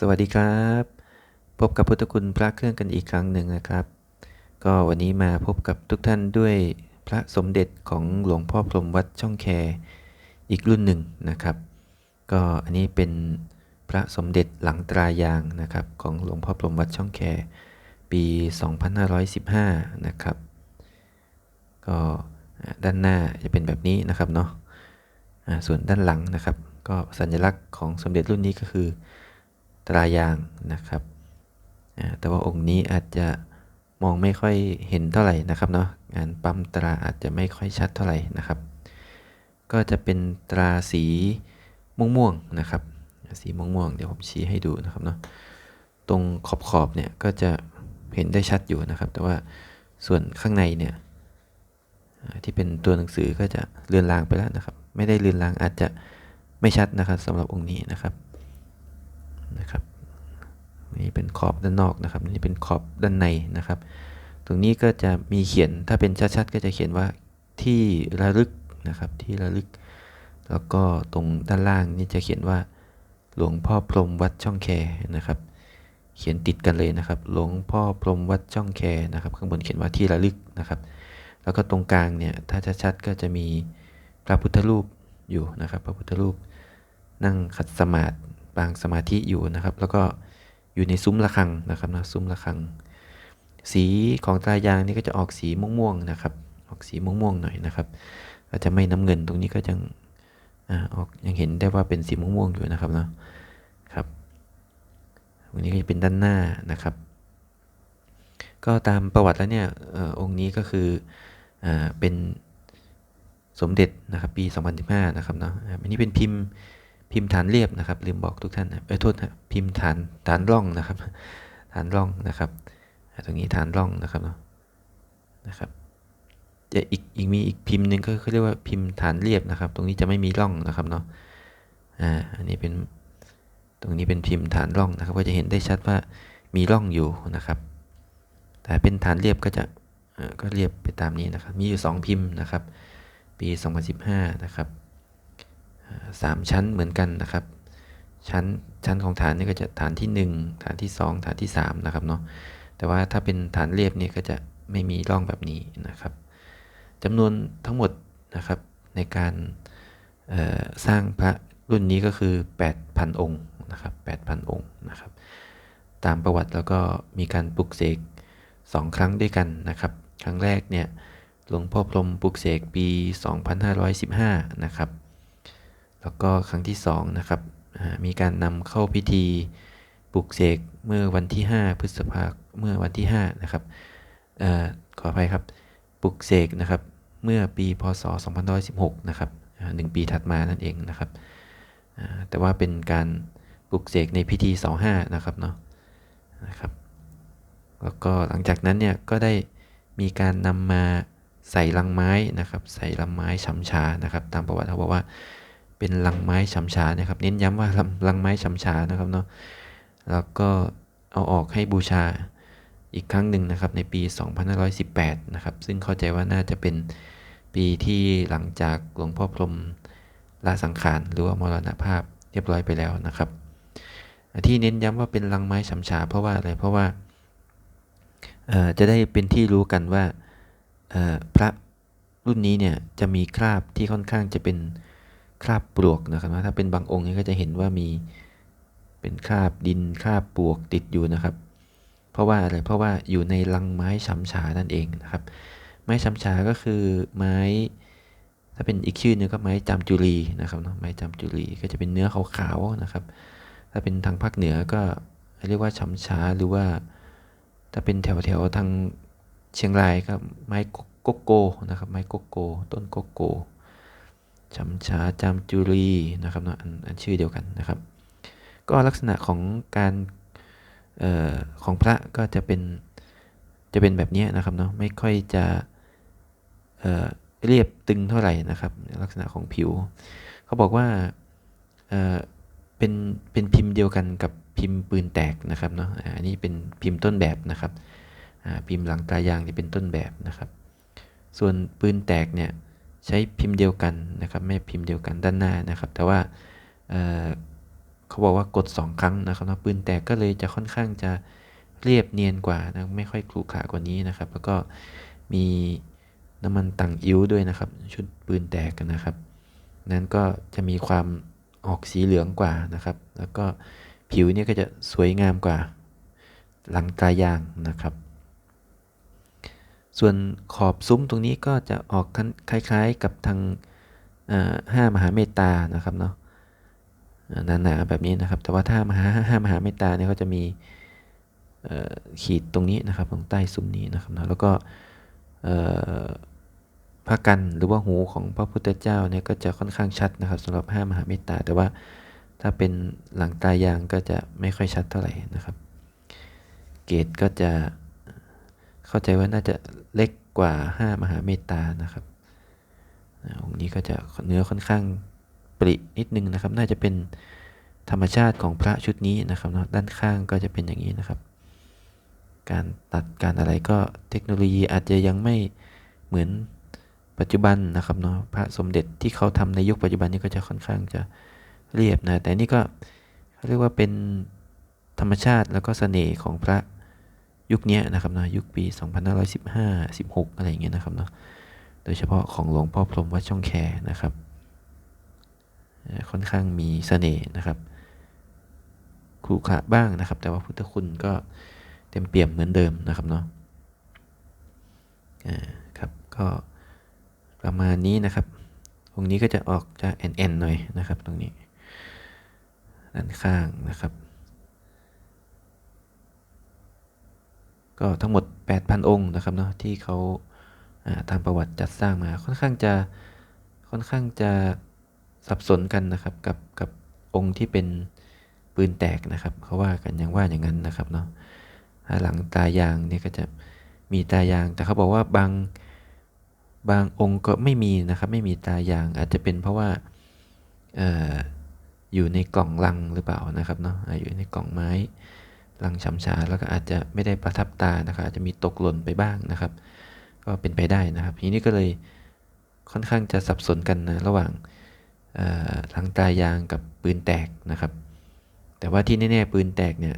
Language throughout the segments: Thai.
สวัสดีครับ พบกับพุทธคุณพระเครื่องกันอีกครั้งหนึ่งนะครับ ก็วันนี้มาพบกับทุกท่านด้วยพระสมเด็จของหลวงพ่อพรมวัดช่องแคอีกรุ่นหนึ่งนะครับ ก็อันนี้เป็นพระสมเด็จหลังตรายางนะครับของหลวงพ่อพรมวัดช่องแคปี 2515 นะครับ ก็ด้านหน้าจะเป็นแบบนี้นะครับเนาะส่วนด้านหลังนะครับ ก็สัญลักษณ์ของสมเด็จรุ่นนี้ก็คือ ตรายางนะครับ แต่ว่าองค์นี้อาจจะมองไม่ค่อยเห็นเท่าไหร่นะครับเนาะงานปั๊มตราอาจจะไม่ค่อยชัดเท่าไหร่นะครับ ก็จะเป็นตราสีม่วงๆนะครับ สีม่วงๆเดี๋ยวผมชี้ให้ดูนะครับเนาะตรงขอบขอบเนี่ยก็จะเห็นได้ชัดอยู่นะครับ แต่ว่าส่วนข้างในเนี่ยที่เป็นตัวหนังสือก็จะเลือนลางไปแล้วนะครับ ไม่ได้เลือนลางอาจจะไม่ชัดนะครับสำหรับองค์นี้นะครับ นะครับนี่เป็นขอบด้านนอกนะครับนี่เป็นขอบด้านในนะครับ ตรงนี้ก็จะมีเขียนถ้าเป็นชัดๆ ก็จะเขียนว่าที่ระลึกนะครับที่ระลึก แล้วก็ตรงด้านล่างนี่จะเขียนว่าหลวงพ่อพรมวัดช่องแคนะครับ เขียนติดกันเลยนะครับ หลวงพ่อพรมวัดช่องแคนะครับ ข้างบนเขียนว่าที่ระลึกนะครับ แล้วก็ตรงกลางเนี่ยถ้าชัดๆก็จะมีพระพุทธรูปอยู่นะครับ พระพุทธรูปนั่งขัดสมาธิ ปางสมาธิอยู่นะครับ แล้วก็อยู่ในซุ้มระฆังนะครับนะซุ้มระฆัง สีของตายางนี่ก็จะออกสีม่วงๆนะครับ ออกสีม่วงๆหน่อยนะครับอาจจะไม่น้ำเงินตรงนี้ก็ยังออกยังเห็นได้ว่าเป็นสีม่วงๆอยู่นะครับเนาะครับตรงนี้ก็จะเป็นด้านหน้านะครับ ก็ตามประวัติแล้วเนี่ยอองค์นี้ก็คืออเป็นสมเด็จนะครับปี 2015 นะครับเนาะอันนี้เป็นพิมพ์ พิมพ์ฐานเรียบนะครับ ลืมบอกทุกท่านเออโทษนะพิมพ์ฐานฐานร่องนะครับ ฐานร่องนะครับ ตรงนี้ฐานร่องนะครับเนาะนะครับจะอีกอีกมีอีกพิมพ์หนึ่งก็เขาเรียกว่าพิมพ์ฐานเรียบนะครับ ตรงนี้จะไม่มีร่องนะครับเนาะอ่าอันนี้เป็นตรงนี้เป็นพิมพ์ฐานร่องนะครับ ก็จะเห็นได้ชัดว่ามีร่องอยู่นะครับ แต่เป็นฐานเรียบก็จะก็เรียบไปตามนี้นะครับ มีอยู่ 2 พิมพ์นะครับ ปี 2015 นะครับ สามชั้นเหมือนกันนะครับ ชั้นชั้นของฐานนี่ก็จะฐานที่ 1 ฐานที่ 2 ฐานที่ 3 นะครับเนาะแต่ว่าถ้าเป็นฐานเรียบนี่ก็จะไม่มีร่องแบบนี้นะครับจำนวนทั้งหมดนะครับในการสร้างพระรุ่นนี้ก็คือ 8,000 องค์นะครับ8,000 องค์นะครับ ตามประวัติแล้วก็มีการปลุกเสก2 ครั้งด้วยกันนะครับ ครั้งแรกเนี่ยหลวงพ่อพรมปลุกเสกปี 2515 นะครับ แล้วก็ครั้งที่2นะครับมีการนำเข้าพิธีปลุกเสกเมื่อวันที่ 5 พฤษภาเมื่อวันที่5นะครับอขออภัยครับปลุกเสกนะครับเมื่อปีพศ2516นะครับหนึ่งปีถัดมานั่นเองนะครับแต่ว่าเป็นการปลุกเสกในพิธี 25 นะครับเนาะนะครับแล้วก็หลังจากนั้นเนี่ยก็ได้มีการนำมาใส่ลังไม้นะครับ ใส่ลังไม้ฉำชานะครับ ตามประวัติเขาบอกว่า เป็นลังไม้ฉำชานะครับ เน้นย้ำว่าลังไม้ฉำชานะครับเนาะแล้วก็เอาออกให้บูชาอีกครั้งหนึ่งนะครับในปี 2518 นะครับ ซึ่งเข้าใจว่าน่าจะเป็นปีที่หลังจากหลวงพ่อพรมลาสังขารหรือว่ามรณภาพเรียบร้อยไปแล้วนะครับ ที่เน้นย้ำว่าเป็นลังไม้ฉำชาเพราะว่าอะไรเพราะว่าจะได้เป็นที่รู้กันว่าพระรุ่นนี้เนี่ยจะมีคราบที่ค่อนข้างจะเป็น คราบปลวกนะครับ ถ้าเป็นบางองค์นี้ก็จะเห็นว่ามีเป็นคราบดินคราบปลวกติดอยู่นะครับ เพราะว่าอะไรเพราะว่าอยู่ในลังไม้ช้ำชานั่นเองนะครับ ไม้ช้ำชาก็คือไม้ ถ้าเป็นอีกชื่อนึงก็ไม้จามจุรีนะครับเนาะไม้จามจุรีก็จะเป็นเนื้อขาวๆนะครับ ถ้าเป็นทางภาคเหนือก็เรียกว่าช้ำชาหรือว่า ถ้าเป็นแถวๆทางเชียงรายก็ไม้โกโก้นะครับไม้โกโก้ต้นโกโก้ จำชาจำจุรีนะครับเนาะอันชื่อเดียวกันนะครับ ก็ลักษณะของการออของพระก็จะเป็นจะเป็นแบบนี้นะครับเนาะไม่ค่อยจะเเรียบตึงเท่าไหร่นะครับ ลักษณะของผิว เขาบอกว่าเเป็นเป็นพิมพ์เดียวกันกับพิมพ์ปืนแตกนะครับเนาะอันนี้เป็นพิมพ์ต้นแบบนะครับพิมพ์หลังตายางที่เป็นต้นแบบนะครับ ส่วนปืนแตกเนี่ย ใช้พิมพ์เดียวกันนะครับไม่พิมพ์เดียวกันด้านหน้านะครับ แต่ว่าเขาบอกว่ากด 2 ครั้งนะครับนะปืนแตกก็เลยจะค่อนข้างจะเรียบเนียนกว่านะไม่ค่อยขรุขระกว่านี้นะครับ แล้วก็มีน้ำมันตังอิ้วด้วยนะครับ ชุดปืนแตกกันนะครับ นั้นก็จะมีความออกสีเหลืองกว่านะครับ แล้วก็ผิวเนี่ยก็จะสวยงามกว่าหลังตายางนะครับ ส่วนขอบซุ้มตรงนี้ก็จะออกคล้ายๆกับทางห้ามหาเมตตานะครับเนาะหนาๆแบบนี้นะครับ แต่ว่าถ้ามหาห้ามหาเมตตาเนี่ยเขาจะมีขีดตรงนี้นะครับตรงใต้ซุ้มนี้นะครับนะแล้วก็พระกันหรือว่าหูของพระพุทธเจ้าเนี่ยก็จะค่อนข้างชัดนะครับสำหรับห้ามหาเมตตา แต่ว่าถ้าเป็นหลังตายางก็จะไม่ค่อยชัดเท่าไหร่นะครับ เกตก็จะ เข้าใจว่าน่าจะเล็กกว่าห้ามหาเมตตานะครับองค์นี้ก็จะเนื้อค่อนข้างปรินิดนึงนะครับ น่าจะเป็นธรรมชาติของพระชุดนี้นะครับเนาะด้านข้างก็จะเป็นอย่างนี้นะครับ การตัดการอะไรก็เทคโนโลยีอาจจะยังไม่เหมือนปัจจุบันนะครับเนาะพระสมเด็จที่เขาทำในยุคปัจจุบันนี้ก็จะค่อนข้างจะเรียบนะแต่นี่ก็เขาเรียกว่าเป็นธรรมชาติแล้วก็เสน่ห์ของพระ ยุคนี้นะครับเนาะยุคปี 2515 16 อะไรอย่างเงี้ยนะครับเนาะโดยเฉพาะของหลวงพ่อพรมวัดช่องแคนะครับ ค่อนข้างมีเสน่ห์นะครับครูขะบ้างนะครับ แต่ว่าพุทธคุณก็เต็มเปี่ยมเหมือนเดิมนะครับเนาะครับก็ประมาณนี้นะครับ ตรงนี้ก็จะออกจะแอนแอนหน่อยนะครับตรงนี้ ด้านข้างนะครับ ก็ทั้งหมด 8,000 องค์นะครับเนาะที่เขาทำประวัติจัดสร้างมาค่อนข้างจะค่อนข้างจะสับสนกันนะครับกับกับองค์ที่เป็นปืนแตกนะครับเขาว่ากันยังว่าอย่างนั้นนะครับเนาะหลังตายางเนี่ยก็จะมีตายาง แต่เขาบอกว่าบางบางองค์ก็ไม่มีนะครับ ไม่มีตายางอาจจะเป็นเพราะว่าอออยู่ในกล่องลังหรือเปล่านะครับเนาะอยู่ในกล่องไม้ ลังฉำชาแล้วก็อาจจะไม่ได้ประทับตานะครับอาจจะมีตกหล่นไปบ้างนะครับ ก็เป็นไปได้นะครับ ทีนี้ก็เลยค่อนข้างจะสับสนกันนะระหว่างทางตายางกับปืนแตกนะครับ แต่ว่าที่แน่ๆปืนแตกเนี่ย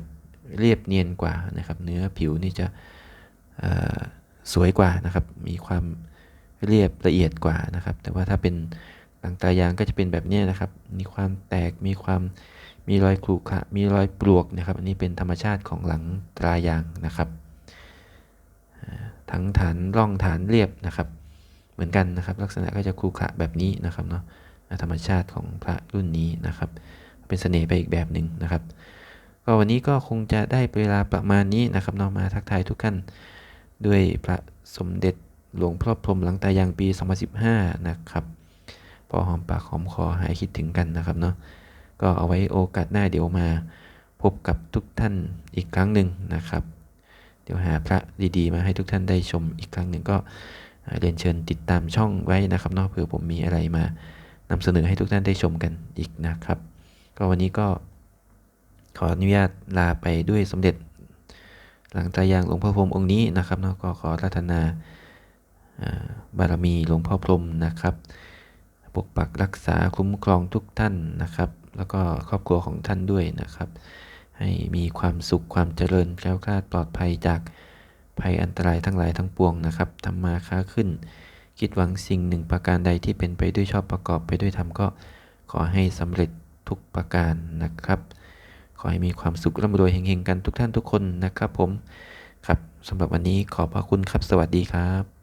เรียบเนียนกว่านะครับ เนื้อผิวนี่จะสวยกว่านะครับ มีความเรียบละเอียดกว่านะครับ แต่ว่าถ้าเป็นหลังตายางก็จะเป็นแบบนี้นะครับ มีความแตกมีความ มีรอยขรุขระมีรอยปลวกนะครับ อันนี้เป็นธรรมชาติของหลังตายางนะครับทั้งฐานร่องฐานเรียบนะครับ เหมือนกันนะครับ ลักษณะก็จะขรุขระแบบนี้นะครับเนาะธรรมชาติของพระรุ่นนี้นะครับ เป็นเสน่ห์ไปอีกแบบหนึ่งนะครับ ก็วันนี้ก็คงจะได้เวลาประมาณนี้นะครับเนอมาทักทายทุกท่านด้วยพระสมเด็จหลวงพ่อพรมหลังตายางปี 2015 นะครับ พอหอมปากหอมคอหายคิดถึงกันนะครับเนาะ ก็เอาไว้โอกาสหน้าเดี๋ยวมาพบกับทุกท่านอีกครั้งหนึ่งนะครับ เดี๋ยวหาพระดีๆ มาให้ทุกท่านได้ชมอีกครั้งหนึ่งก็เรียนเชิญติดตามช่องไว้นะครับนาะเผื่อผมมีอะไรมานำเสนอให้ทุกท่านได้ชมกันอีกนะครับ ก็วันนี้ก็ขออนุญาตลาไปด้วยสมเด็จ หลังตายางหลวงพ่อพรมองค์นี้นะครับเนาะก็ขอรัตนาบารมีหลวงพ่อพรมนะครับ ปกปักรักษาคุ้มครองทุกท่านนะครับ แล้วก็ครอบครัวของท่านด้วยนะครับ ให้มีความสุขความเจริญแคล้วคลาดปลอดภัยจากภัยอันตรายทั้งหลายทั้งปวงนะครับทำมาค้าขึ้น คิดหวังสิ่งหนึ่งประการใดที่เป็นไปด้วยชอบประกอบไปด้วยธรรมก็ขอให้สำเร็จทุกประการนะครับ ขอให้มีความสุขร่ำรวยเฮงๆกันทุกท่านทุกคนนะครับผมครับสำหรับวันนี้ขอบพระคุณครับสวัสดีครับ